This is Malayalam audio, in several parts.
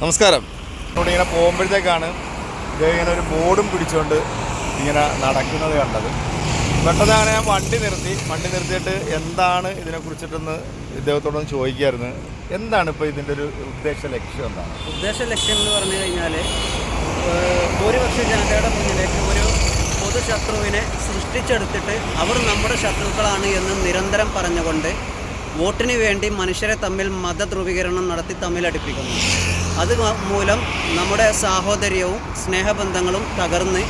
നമസ്കാരം. ഇവിടെ ഇങ്ങനെ പോകുമ്പോഴത്തേക്കാണ് ഇദ്ദേഹം ഇങ്ങനെ ഒരു ബോർഡും പിടിച്ചുകൊണ്ട് ഇങ്ങനെ നടക്കുന്നത് കണ്ടത്. പെട്ടെന്ന് അങ്ങനെ ഞാൻ വണ്ടി നിർത്തി. വണ്ടി നിർത്തിയിട്ട് എന്താണ് ഇതിനെക്കുറിച്ചിട്ടൊന്ന് ഇദ്ദേഹത്തോടൊന്ന് ചോദിക്കായിരുന്നു. എന്താണ് ഇപ്പോൾ ഇതിന്റെ ഒരു ഉദ്ദേശ ലക്ഷ്യം എന്താണ്? ഉദ്ദേശ ലക്ഷ്യം എന്ന് പറഞ്ഞു കഴിഞ്ഞാൽ ഭൂരിപക്ഷ ജനതയുടെ മുന്നിലേക്ക് ഒരു പൊതുശത്രുവിനെ സൃഷ്ടിച്ചെടുത്തിട്ട് അവർ നമ്മുടെ ശത്രുക്കളാണ് എന്ന് നിരന്തരം പറഞ്ഞുകൊണ്ട് വോട്ടിന് വേണ്ടി മനുഷ്യരെ തമ്മിൽ മതധ്രുവീകരണം നടത്തി തമ്മിലടിപ്പിക്കുന്നു. അത് മൂലം നമ്മുടെ സാഹോദര്യവും സ്നേഹബന്ധങ്ങളും തകർന്ന്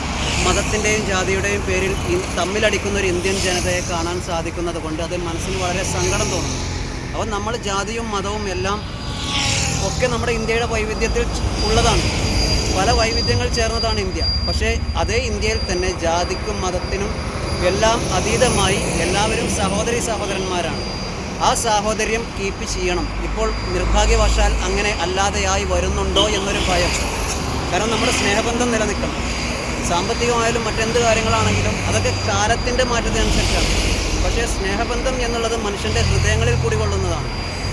മതത്തിന്റെയും ജാതിയുടെയും പേരിൽ തമ്മിലടിക്കുന്ന ഒരു ഇന്ത്യൻ ജനതയെ കാണാൻ സാധിക്കുന്നത് കൊണ്ട് അത് മനസ്സിന് വളരെ സങ്കടം തോന്നുന്നു. അപ്പോൾ നമ്മൾ ജാതിയും മതവും എല്ലാം ഒക്കെ നമ്മുടെ ഇന്ത്യയുടെ വൈവിധ്യത്തിൽ ഉള്ളതാണ്. പല വൈവിധ്യങ്ങൾ ചേർന്നതാണ് ഇന്ത്യ. പക്ഷേ അതേ ഇന്ത്യയിൽ തന്നെ ജാതിക്കും മതത്തിനും എല്ലാം അതീതമായി എല്ലാവരും സഹോദരി സഹോദരന്മാരാണ്. ആ സാഹോദര്യം കീപ്പ് ചെയ്യണം. ഇപ്പോൾ നിർഭാഗ്യവശാൽ അങ്ങനെ അല്ലാതെയായി വരുന്നുണ്ടോ എന്നൊരു ഭയം. കാരണം നമ്മുടെ സ്നേഹബന്ധം നിലനിൽക്കണം. സാമ്പത്തികമായാലും മറ്റെന്ത് കാര്യങ്ങളാണെങ്കിലും അതൊക്കെ കാലത്തിന്റെ മാറ്റത്തിനനുസരിച്ചാണ്. പക്ഷേ സ്നേഹബന്ധം എന്നുള്ളത് മനുഷ്യന്റെ ഹൃദയങ്ങളിൽ കൂടി കൊള്ളുന്നതാണ്.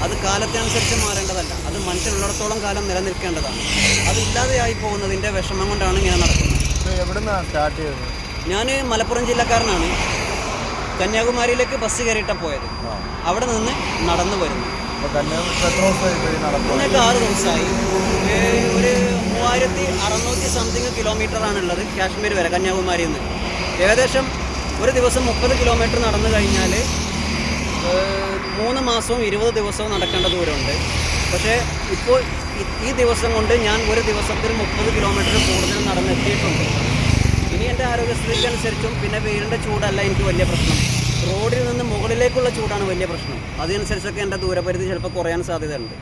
അത് കാലത്തിനനുസരിച്ച് മാറേണ്ടതല്ല. അത് മനുഷ്യനുള്ളിടത്തോളം കാലം നിലനിൽക്കേണ്ടതാണ്. അത് ഇല്ലാതെയായി പോകുന്നതിന്റെ വിഷമം കൊണ്ടാണ് ഞാൻ നടക്കുന്നത്. സ്റ്റാർട്ട് ചെയ്തത്? ഞാൻ മലപ്പുറം ജില്ലക്കാരനാണ്. കന്യാകുമാരിയിലേക്ക് ബസ് കയറിയിട്ടാണ് പോയത്. അവിടെ നിന്ന് നടന്നു വരുന്നു. ഒരു മൂവായിരത്തി അറുന്നൂറ്റി സംതിങ് കിലോമീറ്ററാണുള്ളത് കാശ്മീർ വരെ കന്യാകുമാരിയിൽ നിന്ന്. ഏകദേശം ഒരു ദിവസം മുപ്പത് കിലോമീറ്റർ നടന്നു കഴിഞ്ഞാൽ മൂന്ന് മാസവും ഇരുപത് ദിവസവും നടക്കേണ്ട ദൂരമുണ്ട്. പക്ഷേ ഇപ്പോൾ ഈ- ഈ ദിവസം കൊണ്ട് ഞാൻ ഒരു ദിവസത്തിൽ മുപ്പത് കിലോമീറ്റർ കൂടുതൽ നടന്നെത്തിയിട്ടുണ്ട്. ഇനി എന്റെ ആരോഗ്യസ്ഥിതിക്ക് അനുസരിച്ചും പിന്നെ വെയിലിന്റെ ചൂടല്ല എനിക്ക് വലിയ പ്രശ്നം. റോഡിൽ നിന്ന് മുകളിലേക്കുള്ള ചൂടാണ് വലിയ പ്രശ്നം. അതിനനുസരിച്ചൊക്കെ എന്റെ ദൂരപരിധി ചിലപ്പോൾ കുറയാൻ സാധ്യതയുണ്ട്.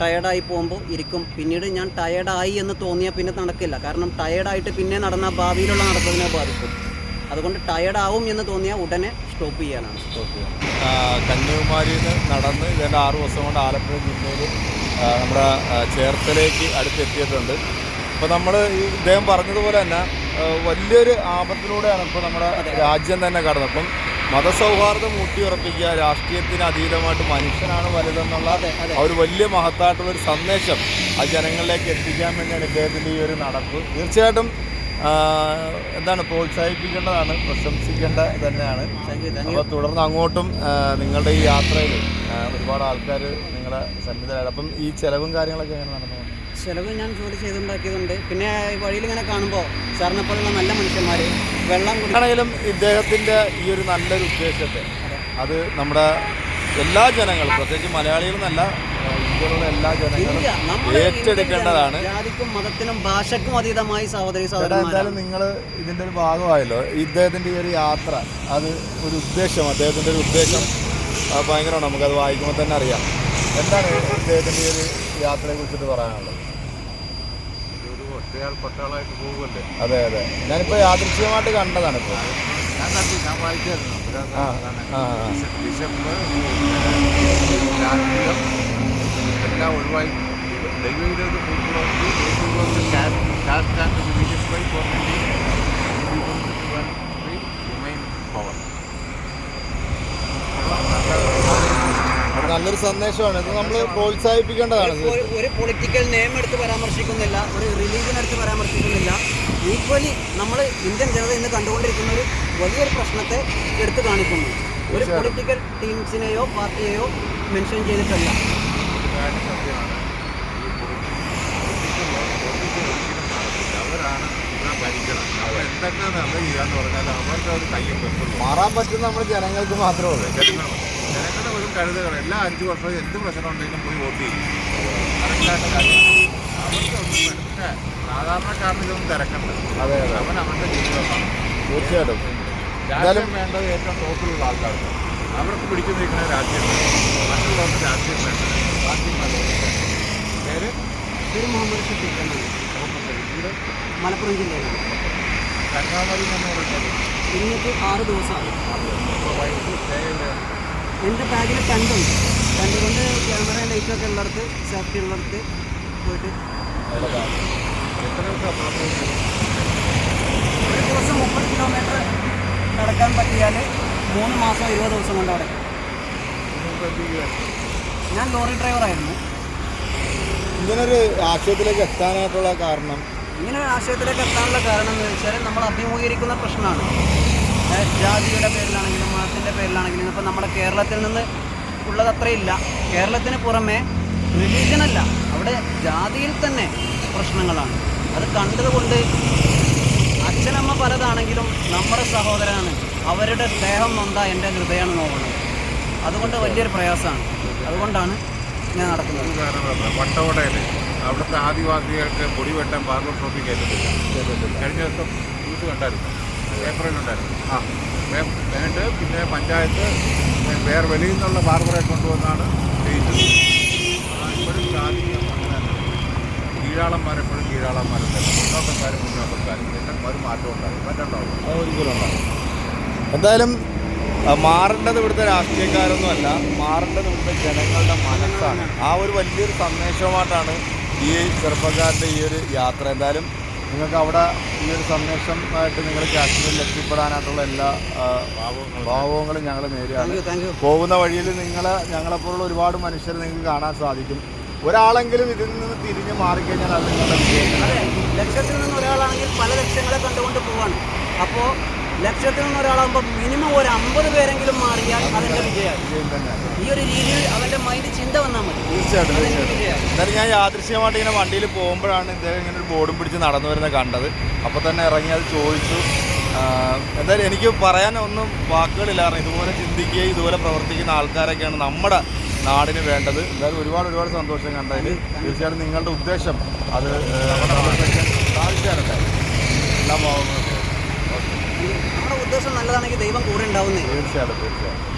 ടയർഡായി പോകുമ്പോൾ ഇരിക്കും. പിന്നീട് ഞാൻ ടയർഡായി എന്ന് തോന്നിയാൽ പിന്നെ നടക്കില്ല. കാരണം ടയർഡായിട്ട് പിന്നെ നടന്ന ഭാവിയിലുള്ള നടത്തതിനെ ബാധിക്കും. അതുകൊണ്ട് ടയർഡാവും എന്ന് തോന്നിയാൽ ഉടനെ സ്റ്റോപ്പ് ചെയ്യാനാണ്. സ്റ്റോപ്പ് ചെയ്യാൻ കന്യാകുമാരിയിൽ നിന്ന് നടന്ന് ഇതിന്റെ ആറ് ദിവസം കൊണ്ട് ആലപ്പുഴ ജില്ലയിൽ നമ്മുടെ ചേർത്തലേക്ക് അടുത്തെത്തിയിട്ടുണ്ട്. അപ്പോൾ നമ്മൾ ഈ ഇദ്ദേഹം പറഞ്ഞതുപോലെ തന്നെ വലിയൊരു ആപത്തിലൂടെയാണ് ഇപ്പോൾ നമ്മുടെ രാജ്യം തന്നെ കടന്നത്. അപ്പം മതസൗഹാർദ്ദം ഊട്ടിയുറപ്പിക്കുക രാഷ്ട്രീയത്തിന് അതീതമായിട്ട് മനുഷ്യനാണ് വലുതെന്നുള്ള ഒരു വലിയ മഹത്തായിട്ടുള്ള ഒരു സന്ദേശം ആ ജനങ്ങളിലേക്ക് എത്തിക്കാൻ വേണ്ടിയാണ് ഇദ്ദേഹത്തിന്റെ ഈ ഒരു നടപ്പ്. തീർച്ചയായിട്ടും എന്താണ് പ്രോത്സാഹിപ്പിക്കേണ്ടതാണ് പ്രശംസിക്കേണ്ട തന്നെയാണ്. അപ്പോൾ തുടർന്ന് അങ്ങോട്ടും നിങ്ങളുടെ ഈ യാത്രയിൽ ഒരുപാട് ആൾക്കാർ നിങ്ങളെ സന്നിധരാണ് അപ്പം ഈ ചിലവും കാര്യങ്ങളൊക്കെ എങ്ങനെ നടന്നു? ചിലവ് ഞാൻ ജോലി ചെയ്തുണ്ടാക്കിയതുണ്ട്. പിന്നെ വഴിയിൽ ഇങ്ങനെ കാണുമ്പോൾ സാറിനെ പോലുള്ള നല്ല മനുഷ്യന്മാർ വെള്ളം കുടിക്കണമെങ്കിലും ഇദ്ദേഹത്തിന്റെ ഈ ഒരു നല്ലൊരു ഉദ്ദേശത്തെ അത് നമ്മുടെ എല്ലാ ജനങ്ങളും പ്രത്യേകിച്ച് മലയാളികളെന്നല്ല ഇന്ത്യയിലുള്ള എല്ലാ ജനങ്ങളും ഏറ്റെടുക്കേണ്ടതാണ്. ജാതിക്കും മതത്തിനും ഭാഷക്കും അതീതമായി സഹോദരി എന്തായാലും നിങ്ങൾ ഇതിന്റെ ഒരു ഭാഗമായല്ലോ. ഇദ്ദേഹത്തിന്റെ ഈ ഒരു യാത്ര അത് ഒരു ഉദ്ദേശം അദ്ദേഹത്തിന്റെ ഒരു ഉദ്ദേശം ഭയങ്കര ഭയങ്കരമാണ്. അത് വായിക്കുമ്പോൾ തന്നെ അറിയാം. എന്താണ് ഇദ്ദേഹത്തിന്റെ ഒരു യാത്രയെ കുറിച്ചിട്ട് പറയാനുള്ളത് ഒരു പട്ടാളമായിട്ട് പോകുമല്ലേ അതെ അതെ ഞാനിപ്പോ യാദൃച്ഛികമായിട്ട് കണ്ടതാണ് ഇപ്പോൾ ഞാൻ കണ്ടു ഞാൻ. ഡിസ- ഡിസംബർ എല്ലാം ഒഴിവായി പൂർണമാക്കി ഏറ്റവും caste and division by remain power അത് നല്ലൊരു സന്ദേശമാണ്. ഇത് നമ്മൾ പ്രോത്സാഹിപ്പിക്കേണ്ടതാണ്. ഒരു- പൊളിറ്റിക്കൽ നെയിം എടുത്ത് പരാമർശിക്കുന്നില്ല ഒരു റിലീജിയൻ എടുത്ത് പരാമർശിക്കുന്നില്ല. ഈക്വലി നമ്മൾ ഇന്ത്യൻ ജനത ഇന്ന് കണ്ടുകൊണ്ടിരിക്കുന്ന ഒരു വലിയൊരു പ്രശ്നത്തെ എടുത്തു കാണിക്കുന്നു. ഒരു പൊളിറ്റിക്കൽ ടീംസിനെയോ പാർട്ടിയെയോ മെൻഷൻ ചെയ്തിട്ടല്ല. പറഞ്ഞാൽ അവർക്ക് ഒരു കയ്യും മാറാൻ പറ്റുന്ന നമ്മൾ ജനങ്ങൾക്ക് മാത്രമേ ഉള്ളൂ. ജനങ്ങളുടെ ഒരു കരുതുകൾ എല്ലാ അഞ്ച് വർഷവും എന്ത് പ്രശ്നം ഉണ്ടെങ്കിലും പോയി വോട്ട് ചെയ്യും. കറക്റ്റായിട്ട് കാര്യം. അവർക്ക് ഒന്നും മനസ്സിലാ സാധാരണക്കാരന് ഇതൊന്നും തിരക്കണ്ട. അതെ അതെ. അവൻ അവന്റെ ജീവിതമാണ് തീർച്ചയായിട്ടും. രാജ്യം വേണ്ടത് ഏറ്റവും ടോപ്പിലുള്ള ആൾക്കാർക്ക് അവർക്ക് പിടിച്ചു നിൽക്കുന്ന രാജ്യം മറ്റുള്ളവർക്ക് രാജ്യം വേണ്ട രാജ്യം പേര് പേര് മുഹമ്മദ് ഷഫീഖ് എന്നാണ് ഇത് മലപ്പുറം ജില്ലയിലാണ്. കന്യാകുമാരി എന്ന് പറഞ്ഞത് ഇന്നത്തെ ആറ് ദിവസമാണ് എന്റെ ബാഗിൽ കണ്ടുണ്ട് കണ്ടുകൊണ്ട് കൊണ്ട് ക്യാമറ ലൈറ്റൊക്കെ ഉള്ളിടത്ത് സേഫ്റ്റി ഉള്ളിടത്ത് പോയിട്ട്. ഒരു ദിവസം മുപ്പത് കിലോമീറ്റർ നടക്കാൻ പറ്റിയാൽ മൂന്ന് മാസം ഇരുപത് ദിവസം കൊണ്ട് അവിടെ. ഞാൻ ലോറി ഡ്രൈവറായിരുന്നു ഇങ്ങനൊരു ആശയത്തിലേക്ക് എത്താനായിട്ടുള്ള കാരണം? ഇങ്ങനെ ആശയത്തിലേക്ക് എത്താനുള്ള കാരണം എന്ന് വെച്ചാൽ നമ്മൾ അഭിമുഖീകരിക്കുന്ന പ്രശ്നമാണ്. ജാതിയുടെ പേരിലാണെങ്കിലും മതത്തിന്റെ പേരിലാണെങ്കിലും ഇപ്പം നമ്മുടെ കേരളത്തിൽ നിന്ന് ഉള്ളത് അത്രയില്ല. കേരളത്തിന് പുറമെ റിലീജിയനല്ല അല്ല. അവിടെ ജാതിയിൽ തന്നെ പ്രശ്നങ്ങളാണ്. അത് കണ്ടതുകൊണ്ട് അച്ഛനമ്മ പലതാണെങ്കിലും നമ്മുടെ സഹോദരനാണ്. അവരുടെ സ്നേഹം നൊന്താ എന്റെ ഹൃദയമാണ് നോക്കുന്നത് അതുകൊണ്ട് വലിയൊരു പ്രയാസമാണ്. അതുകൊണ്ടാണ് ഞാൻ നടക്കുന്നത് വട്ടവടയിൽ അവിടുത്തെ ആദിവാസികൾക്ക് പൊടിവെട്ടം ഷോപ്പിൽ കയറ്റുന്നില്ല കഴിഞ്ഞ ദിവസം ന്യൂസ് കണ്ടായിരുന്നു. പേപ്പറിലുണ്ടായിരുന്നു. ആ. എന്നിട്ട് പിന്നെ പഞ്ചായത്ത് വേറെ വെളിയിൽ നിന്നുള്ള ബാർബറെ കൊണ്ടുവന്നാണ് ആ, ഇപ്പോഴും ജാതി അങ്ങനെ എപ്പോഴും കീഴാളന്മാരും മുന്നോട്ടക്കാരും മുന്നോട്ടക്കാരും. ഒരു മാറ്റം ഉണ്ടാകും മറ്റുണ്ടാവും എന്തായാലും മാറേണ്ടത് ഇവിടുത്തെ രാഷ്ട്രീയക്കാരൊന്നും അല്ല മാറേണ്ടത് ഇവിടുത്തെ ജനങ്ങളുടെ മനസ്സാണ്. ആ ഒരു വലിയൊരു സന്ദേശമായിട്ടാണ് ഈ ചെറുപ്പക്കാരുടെ ഈ ഒരു യാത്ര. എന്തായാലും നിങ്ങൾക്ക് അവിടെ ഈ ഒരു സന്ദേശമായിട്ട് നിങ്ങൾ കാശ്മീരിൽ എത്തിപ്പെടാനായിട്ടുള്ള എല്ലാ ഭാവങ്ങളും ഞങ്ങൾ യു പോകുന്ന വഴിയിൽ നിങ്ങളെ ഞങ്ങളെപ്പോലുള്ള ഒരുപാട് മനുഷ്യരെ നിങ്ങൾക്ക് കാണാൻ സാധിക്കും. ഒരാളെങ്കിലും ഇതിൽ നിന്ന് തിരിഞ്ഞ് മാറിക്കഴിഞ്ഞാൽ അത് നിങ്ങളുടെ ലക്ഷത്തിൽ നിന്ന് ഒരാളാണെങ്കിൽ പല ലക്ഷങ്ങളെ കണ്ടുകൊണ്ട് പോവാണ്. അപ്പോൾ ലക്ഷത്തിൽ നിന്ന് ഒരാളാകുമ്പോൾ മിനിമം ഒരു അമ്പത് പേരെങ്കിലും മാറിയാൽ അതിന്റെ വിജയമായി. വിജയം ഈ ഒരു രീതിയിൽ അവന്റെ മൈൻഡ് ചിന്ത വന്നാൽ മതി. തീർച്ചയായിട്ടും തീർച്ചയായിട്ടും. ഞാൻ യാദൃശ്യമായിട്ട് ഇങ്ങനെ വണ്ടിയിൽ പോകുമ്പോഴാണ് ഇദ്ദേഹം ഇങ്ങനെ ഒരു ബോർഡും പിടിച്ച് നടന്നു വരുന്നത് കണ്ടത്. അപ്പോൾ തന്നെ ഇറങ്ങി അത് ചോദിച്ചു. എന്തായാലും എനിക്ക് പറയാൻ ഒന്നും വാക്കുകളില്ല. കാരണം ഇതുപോലെ ചിന്തിക്കുകയും ഇതുപോലെ പ്രവർത്തിക്കുന്ന ആൾക്കാരൊക്കെയാണ് നമ്മുടെ നാടിന് വേണ്ടത്. എന്തായാലും ഒരുപാട് ഒരുപാട് സന്തോഷം കണ്ടതിൽ തീർച്ചയായിട്ടും നിങ്ങളുടെ ഉദ്ദേശം അത് നമ്മുടെ എല്ലാ നമ്മുടെ ഉദ്ദേശം നല്ലതാണെങ്കിൽ ദൈവം കൂടെ ഉണ്ടാവുന്നേ. തീർച്ചയായിട്ടും തീർച്ചയായിട്ടും.